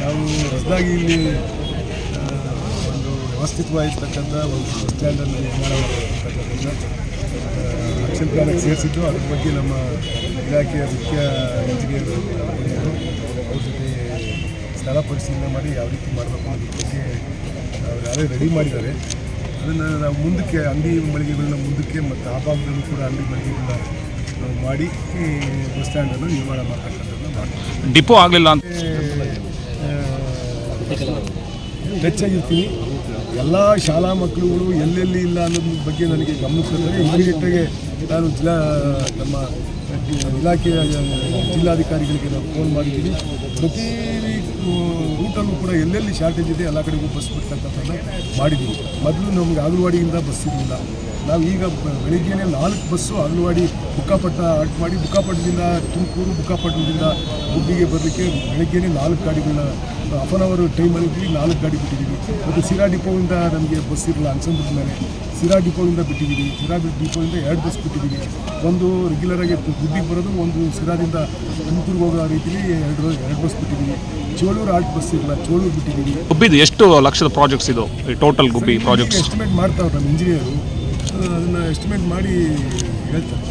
ನಾವು ಹೊಸದಾಗಿ ಇಲ್ಲಿ ಒಂದು ವ್ಯವಸ್ಥಿತವಾಗಿರ್ತಕ್ಕಂಥ ಒಂದು ಬಸ್ ಸ್ಟ್ಯಾಂಡನ್ನು ನಿರ್ಮಾಣ ಮಾಡಿರ್ತಕ್ಕಂಥದ್ದು ಆಕ್ಷನ್ ಪ್ಲಾನಿಗೆ ಸೇರಿಸಿದ್ದು. ಅದ್ರ ಬಗ್ಗೆ ನಮ್ಮ ಇಲಾಖೆಯ ಮುಖ್ಯ ಇಂಜಿನಿಯರ್ ಅವ್ರ ಜೊತೆ ಸ್ಥಳ ಪರಿಶೀಲನೆ ಮಾಡಿ ಯಾವ ರೀತಿ ಮಾಡಬೇಕು ಅನ್ನೋದ್ರ ಬಗ್ಗೆ ಅವ್ರು ಯಾರೇ ರೆಡಿ ಮಾಡಿದ್ದಾರೆ. ಅದನ್ನು ನಾವು ಮುಂದಕ್ಕೆ ಅಂಗಡಿ ಮಳಿಗೆಗಳನ್ನ ಮುಂದಕ್ಕೆ ಮತ್ತು ಆ ಭಾಗದಲ್ಲೂ ಕೂಡ ಅಂಗಡಿ ಮಳಿಗೆಗಳನ್ನ ನಾವು ಮಾಡಿ ಈ ಬಸ್ ಸ್ಟ್ಯಾಂಡನ್ನು ನಿರ್ಮಾಣ ಮಾಡ್ತಕ್ಕಂಥದ್ದನ್ನು ಮಾಡ್ತೀವಿ. ಡಿಪೋ ಆಗಲಿಲ್ಲ ಅಂತ. ಟಚ್ ಆಗಿರ್ತೀನಿ ಎಲ್ಲ ಶಾಲಾ ಮಕ್ಕಳುಗಳು ಎಲ್ಲೆಲ್ಲಿ ಇಲ್ಲ ಅನ್ನೋದ್ರ ಬಗ್ಗೆ ನನಗೆ ಗಮನಕ್ಕೆ ಬಂದರೆ ಇಮಿಡಿಯೇಟಾಗಿ ನಾನು ಜಿಲ್ಲಾ, ನಮ್ಮ ಇಲಾಖೆಯ ಜಿಲ್ಲಾಧಿಕಾರಿಗಳಿಗೆ ನಾವು ಫೋನ್ ಮಾಡಿದ್ದೀನಿ. ಪ್ರತಿ ರೂಟಲ್ಲೂ ಕೂಡ ಎಲ್ಲೆಲ್ಲಿ ಶಾರ್ಟೇಜ್ ಇದೆ, ಎಲ್ಲ ಕಡೆಗೂ ಬಸ್ ಬಿಡ್ತಕ್ಕಂಥದ್ದನ್ನು ಮಾಡಿದ್ದೀವಿ ಮೊದಲು ನಮಗೆ ಆಗಲವಾಡಿಯಿಂದ ಬಸ್ ಇರಲಿಲ್ಲ. ನಾವು ಈಗ ಬೆಳಗ್ಗೆನೇ ನಾಲ್ಕು ಬಸ್ಸು ಅಂಗನವಾಡಿ ಬುಕ್ಕಾಪಟ್ಟಣ ಆಲ್ಟ್ ಮಾಡಿ ಬುಕ್ಕಾಪಟ್ಟಣದಿಂದ ತುಮಕೂರು ಬುಕ್ಕಾಪಟ್ಟಣದಿಂದ ಗುಬ್ಬಿಗೆ ಬರಲಿಕ್ಕೆ ಬೆಳಗ್ಗೆನೇ ನಾಲ್ಕು ಗಾಡಿಗಳನ್ನ ಹಾಫ್ ಆನ್ ಅವರ್ ಟೈಮಲ್ಲಿ ನಾಲ್ಕು ಗಾಡಿ ಬಿಟ್ಟಿದ್ದೀವಿ. ಮತ್ತು ಸಿರಾ ಡಿಪೋಯಿಂದ ನಮಗೆ ಬಸ್ ಇರಲ್ಲ ಅನ್ಸಂಬಿಟ್ಟ ಮೇಲೆ. ಸಿರಾ ಡಿಪೋಯಿಂದ ಬಿಟ್ಟಿದ್ದೀವಿ. ಸಿರಾ ಡಿಪೋಯಿಂದ ಎರಡು ಬಸ್ ಬಿಟ್ಟಿದ್ದೀವಿ. ಒಂದು ರೆಗ್ಯುಲರಾಗಿ ಗುಬ್ಬಿಗೆ ಬರೋದು ಒಂದು ಸಿರಾದಿಂದ ತುಮಕೂರಿಗೆ ಹೋಗೋ ರೀತಿಲಿ ಎರಡು ಎರಡು ಬಸ್ ಬಿಟ್ಟಿದ್ದೀವಿ. ಚೋಳೂರು ಆರ್ಟ್ ಬಸ್ ಇರಲ್ಲ ಚೋಳೂರು ಬಿಟ್ಟಿದ್ದೀವಿ. ಗುಬ್ಬಿದು ಎಷ್ಟು ಲಕ್ಷದ ಪ್ರಾಜೆಕ್ಟ್ಸ್ ಇದು ಟೋಟಲ್ ಗುಬ್ಬಿ ಪ್ರಾಜೆಕ್ಟ್ಸ್ ಎಸ್ಟಿಮೇಟ್ ಮಾಡ್ತಾವ್ರೆ ನಮ್ಮ ಇಂಜಿನಿಯರು ಅದನ್ನು ಎಸ್ಟಿಮೇಟ್ ಮಾಡಿ ಹೇಳ್ತಾರೆ.